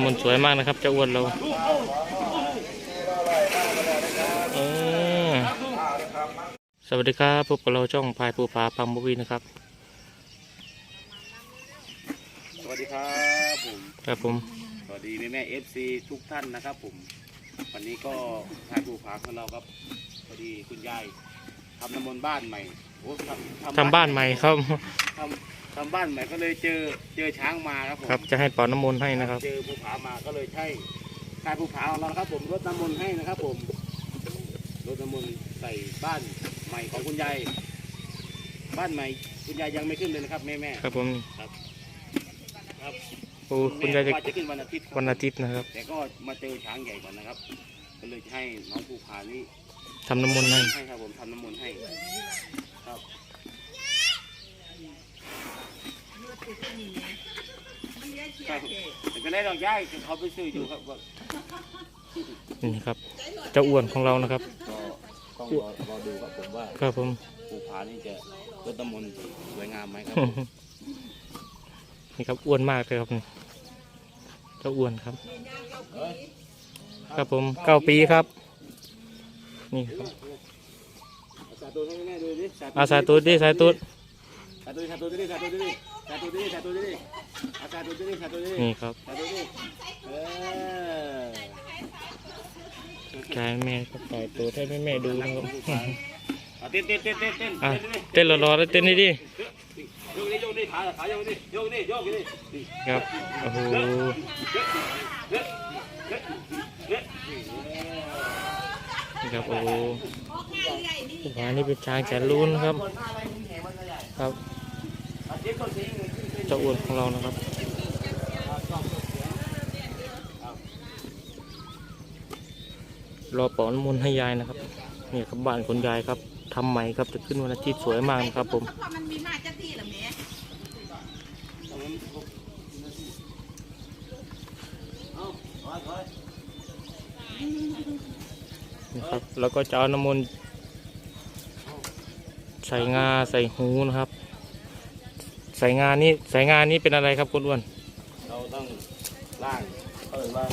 น้ำมนต์สวยมากนะครับเจ้าอ้วนเราเออสวัสดีครับพบกับเราช่องพายภูผาพังบุวีนะครับ สวัสดีครับผม ครับผม สวัสดีแม่แม่เอฟซีทุกท่านนะครับผม วันนี้ก็ทายภูผาของเราครับ พอดีคุณยายทำน้ำมนต์บ้านใหม่โอ้ทำทำบ้านใหม่ครับทำทำบ้านใหม่ก็เลยเจอเจอช้างมาครับผม ครับจะให้เป่าน้ำมนต์ให้นะครับ เจอภูผามาก็เลยใช่ทายภูผาของเรานะครับ ผมรดน้ำมนต์ให้นะครับ ผมรดน้ำมนต์ใส่บ้านใหม่ของคุณยายบ้านใหม่ คุณยายยังไม่ขึ้นเลยนะครับแม่แม่ครับผมครับโอ้คุณยายจะว่าจะขึ้นวันอาทิตย์ครับวันอาทิตย์นะครับแต่ก็มาเจอช้างใหญ่ก่อนนะครับ ก็เลยจะให้น้องภูผานี่ทำน้ำมนต์ให้ให้ครับผมทำน้ำมนต์ให้ ครับครับแต่ ก็ได้ดอกย้ายเขาไปซื้ออยู่ครับว่านี่ครับเจ้าอ้วนของเรานะครับก็ต้องรอรอดูครับผมว่าครับผมภูผานี่จะรดน้ำมนต์สวยงามไหมครับนี่ครับอ้วนมากเลยครับนี่เจ้าอ้วนครับ ครับผมเก้าปีครับ นี่ครับสาธุให้แม่ดูดิอาสาตูดดิสายตูดสาธุสาธุดิสาธุดิสาธุดิสาธุดิอาสาธุดิสาธุดินี่ครับสาธุดิเออชายแม่ก็ปล่อยตัวให้แม่แม่ๆดูนะครับอะเต้นเต้นเต้นเต้นเต้นอะเต้นดิเต้นรอๆแล้วเต้นนี่ดิโยกดิโยกดิขาขาโยกดิโยกดิโยกดินี่ครับโอ้โหเฮ้ยเฮ้ยเฮ้ยเฮ้ยนี่ครับโอ้โหผู้ผานี่เป็นช้างแสนลุ้นครับ ครับอะ เจ็บต้นสีเลยขึ้นเป็นเจ้าอ้วนของเรานะครับรอเป่าน้ำมนต์ให้ยายนะครับนี่ครับบ้านคนยายครับทำใหม่ครับจะขึ้นวันอาทิตย์สวยมากนะครับ ผมเพราะมันมีมาจะที่ละแม่เอาถอยถอยนี่ครับ แล้วก็จะเอาน้ำมนต์ใส่งาใส่หูนะครับ ใส่งานนี้ใส่งานนี้เป็นอะไรครับคุณอ้วน เราต้องล่างเออว่า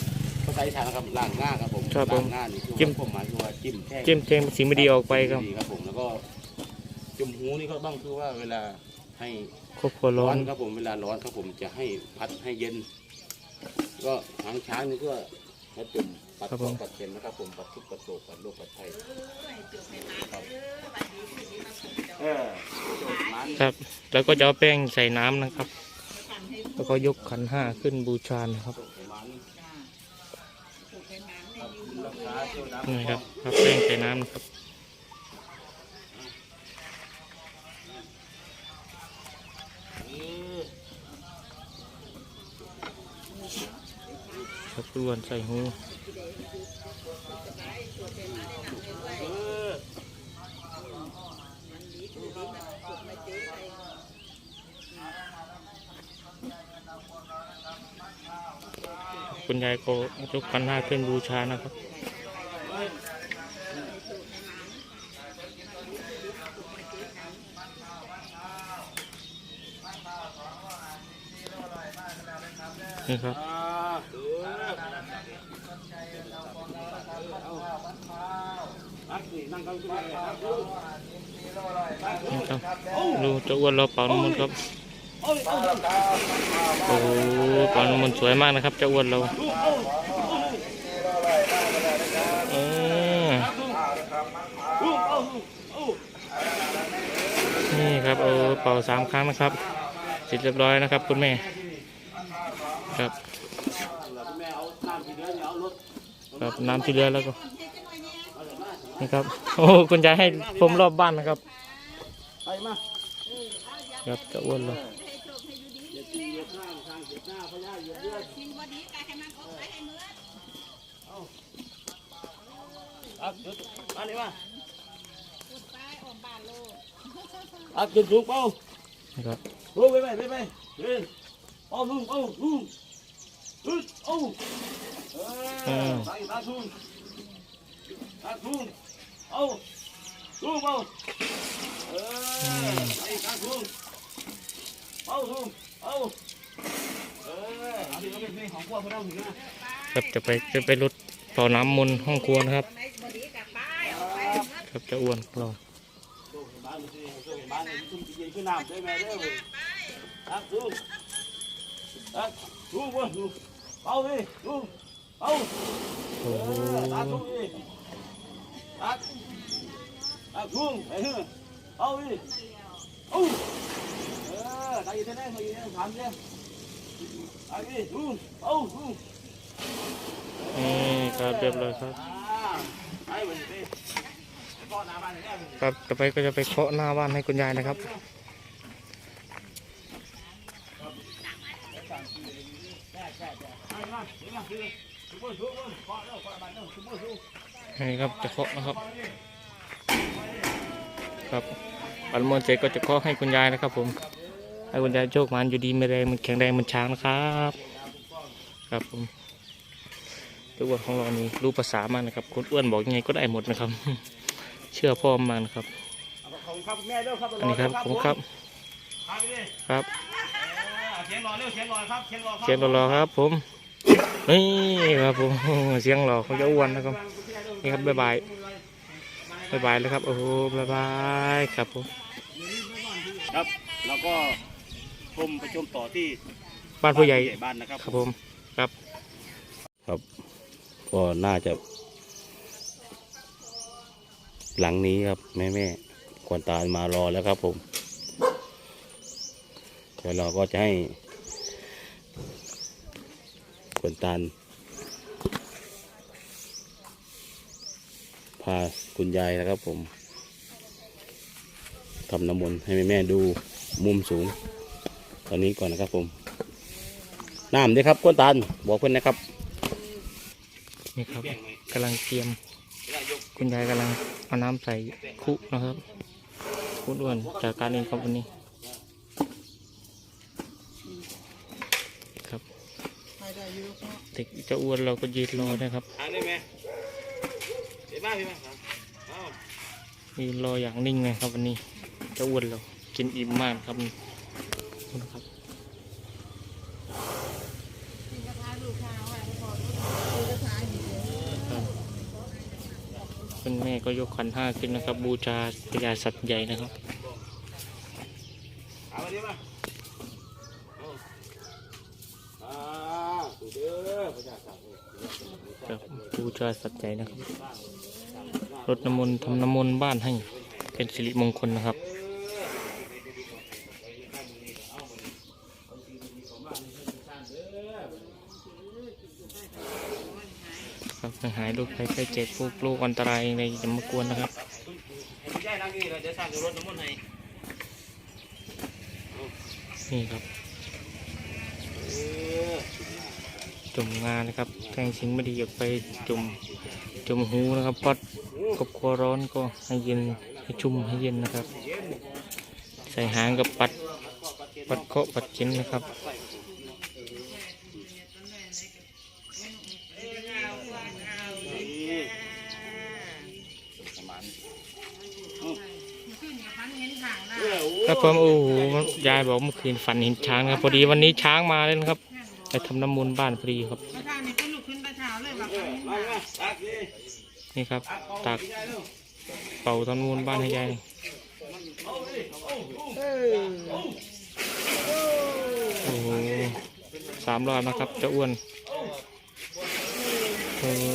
ภาษาอีสานนะครับล่างง่าครับผมครับผมล่างง่านี่คือจิ้มว่าผมหมายคือว่าจิ้มแค่เจมเจมสิ่งไม่ดีออกไปครับดีครับผมแล้วก็จุ่มหูนี่ก็ต้องคือว่าเวลาให้ครอบครัวร้ร้ออนน ครับผมเวลาร้อนครับผมจะให้พัดให้เย็น ก็หางช้างนี่ก็ มาจุ่มปัดครับตผกมปัดเข็นนะครับผมปัดทุกปัดโศกปัดโรคปัดภัยครับเออจุ่มมัน ครับ แล้วก็จะเอาแป้งใส่น้ำนะครับ แล้วก็ยกขันห้าขึ้นบูชานะครับจุ่มมันครับรักษาเจ้าน้ำนี่ครับครับแป้งใส่น้ำนะครับ ครับทุกวนใส่หูคุณยายก็ยกขันห้าขึ้นบูชานะครับนี่ครับ อ่าเออเอานี่นั่งกันขึ้นมาเลย ครับดูเจ้าอ้วนเราเป่าน้ำมนครับโอ้โหเป่าน้ำมนสวยมากนะครับเจ้าอ้วนเราเออนี่ครับเออเป่าสามครั้งนะครับเสร็จเรียบร้อยนะครับ คุณแม่ครับน้ำทิเหลือเนี่ยเอารถครับน้ำที่เหลือแล้วก็ นี่ครับ โอ้คุณยายให้ผมรอบบ้านนะครับไปมาครับเจ้าอ้วนเราอย่าตีอย่าข้างทางเหยียบหน้าพญาเหยียบเลือดทิ้งวันนี้กายให้มันออกไปให้เมื่ออักจุดมาเลยมาพูดไปออกบ้านโลดอักจุดสูงเป้านะครับลุงไปไปไปไปเฮ้ยเป้าลุงเป้าลุงอึดเอ้าเออใส่ตาลุงตาลุง เอ้าลุงเป้าเออใส่ตาลุงเป้าลุงเอ้าเอออันนี้ก็เป็นนี่ของพวกเขาถึงนะครับจะไปจะไปรดเป่าน้ำมนต์ห้องครัวนะครับในบดีกับป้ายออกไปเอาเมื่อครับเจะอ้วนเราตู้เห็นบ้านนี่ตู้เห็นบ้านนี่ขึ้นเย็นขึ้นน้ำได้ไหมเด้อครับดูครับดูว่าดูเอาดิดูเอาโอ้โหตัด ดูดิตัดตัดดูไอ้เหี้ยเอาดิเอาเออตายอยู่ที่ไหนมาอยู่ที่ไหนถามดิเอาดิดูเอาดูนี่ครับเรียบร้อยครับไอ้เว้ยไปก่อนหน้าบ้านครับต่อไปก็จะไปเคาะหน้าบ้านให้คุณยายนะครับนี่ครับจะเคาะนะครับ ครับปันมนเสร็จก็จะเคาะให้คุณยายนะครับ ผมให้คุณยายโชคมันอยู่ดีไม่แรงมันแข็งแรงมันช้างนะครับ ครับผมตัวอ้วนของเรานี่รู้ภาษามากนะครับคนอ้วนบอกยังไงก็ได้หมดนะครับ เชื่อพ่อมากนครับอันนี้ครับผมครับ ครับเสียงรอเร็วเสียงรอครับเสียงรอครับเสียงรอครับ ผมนี่ครับผมเสียงหล่อเขาจะอ้วนนะครับนี่ครับบ๊ายบาย บ๊ายบายเลยครับ โอ้โหบ๊ายบายครับผมครับแล้วก็ชมไปชมต่อที่บ้านผู้ใหญ่บ้านนะครับครับผมครับครับก็น่าจะ หลังนี้ครับ แม่แม่ๆควรตาลมารอแล้วครับผมเดี๋ยวเราก็จะให้ควรตาลพาคุณยายนะครับผมทำน้ำมนต์ให้แม่แม่ๆดูมุมสูง ตอนนี้ก่อนนะครับผมน้ำด้วยครับควรตาลบอกเพื่อนนะครับนี่ครับกำลังเตรียม คุณยายกำลังเอาน้ำใส่คุนะครับคุณอ้วนจากการเองครับวันนี้ครับเด็กเจะอ้วนเราก็ยืนรอนะครับ อ่านได้ไหมเดี๋ยวบ้านพี่บ้านครับเอายืนรออย่างนิ่งเลยครับวันนี้เจะอ้วนเรากินอิ่มมากครับนี่ครับคุณแม่ก็ยกขันห้าขึ้นนะครับ บูชาพญาสัตว์ใหญ่นะครับเอามาดิมาเอาอ่าถูกเด้อพระเจ้าสั่งครับบูชาสัตว์ใหญ่นะครับ รดน้ำมนต์ทำน้ำมนต์บ้านให้เป็นสิริมงคลนะครับครับหายโรคภัยไข้เจ็บพวกโรคอันตรายในอย่ามากวนนะครับคุณยายนั่งนี่เราจะสร้างรถน้ำมนต์ให้นี่ครับจุ่มงานนะครับแทงสิ่งไม่ดีออกไปจุ่ม จมหูนะครับปัดกบคอร้อนก็ให้เย็นให้ชุ่มให้เย็นนะครับ ใส่หางกับปัด ปัดเคาะปัดกินนะครับนี่ประมาณเออโอ้ครับผมโอ้โหยายบอกเมื่อคืนฝันเห็นช้างครับ พอดีวันนี้ช้างมาเลยนะครับ ไปทำน้ำมนต์บ้านพอดีครับเมื่อเนี่ก็นลุกขึ้นแต่เช้าเลยแบบเออมามาตักดินี่ครับตักเร็วเป่าทำน้ำมนต์บ้านให้ยายโอ้โหสามรอบนะครับจะอ้วนโอ้โห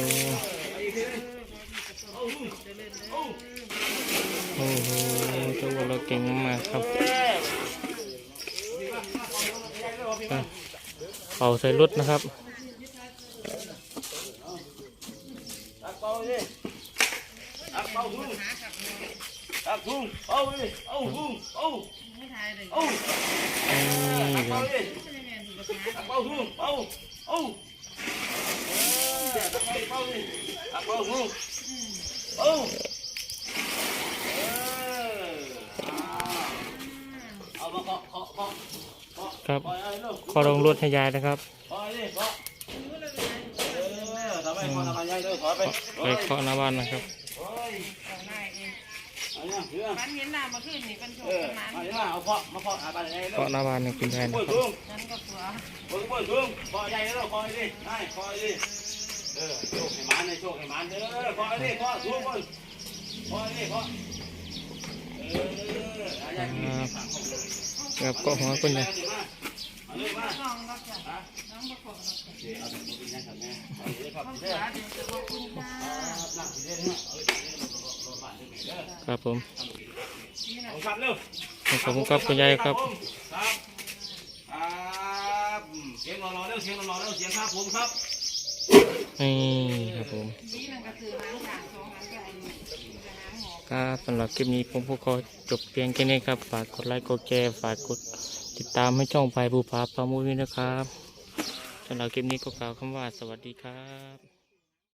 โอ้โหจะอ้วนเราเก่งมากครับ ป่าใส่รถนะครับเอามาเคารับดิตักาทุ่งเกาะเคาะเคาะ ครับปล่อยไอ้ลูกขอลงรถให้ยายนะครับไปเคาะหน้าบ้านนะครับเฮ้ยอันเนี้ยเชื่อมันเห็นหน้ามาขึ้นนี่เป็นโชเอคาะหน้าบ้านเนี่ยคุณยายนะครับทุ่งฉันก็กลัวปุ้ยปุ้ยทุ่งเพาะใหญ่แล้วเพาะดิได้เพาะดิเออโชคให้มันเลยโชคให้มันเด้อเพาะดิเพาะทุ่งปุ้ยเพาะดิพาะเอออะไรอย่างนี้ครับก็หัวคุณย ลยมาน้องก็จะน้องก็ขอรับเอาเลยมาเป็นยังไงครับแม่เอาเลยครับข้าวเด้สาอรเดี๋ยวจะขอบคุณจ้านั่งสิเด้อเนี่ยเอาเลยรถบ้านเด้อแม่เด้อครับผมนี่นะเอาครับเร็วขอบคุณครับคุณยายครับครับครับเสียงรอๆเร็วเสียงรอๆเร็วเสียงครับผมครับนี่ครับผมนี่นั่นก็คือน้ำด่างสองน้ำใหญ่จะน้ำหอม ครับสำหรับคลิปนี้ผมก็ขอจบเพียงแค่นี้ครับ ฝากกดไลค์กดแชร์ฝากกดติดตามให้ช่องไปภูผาปามูวีนะครับสำหรับคลิปนี้ก็กล่าวคำว่าสวัสดีครับ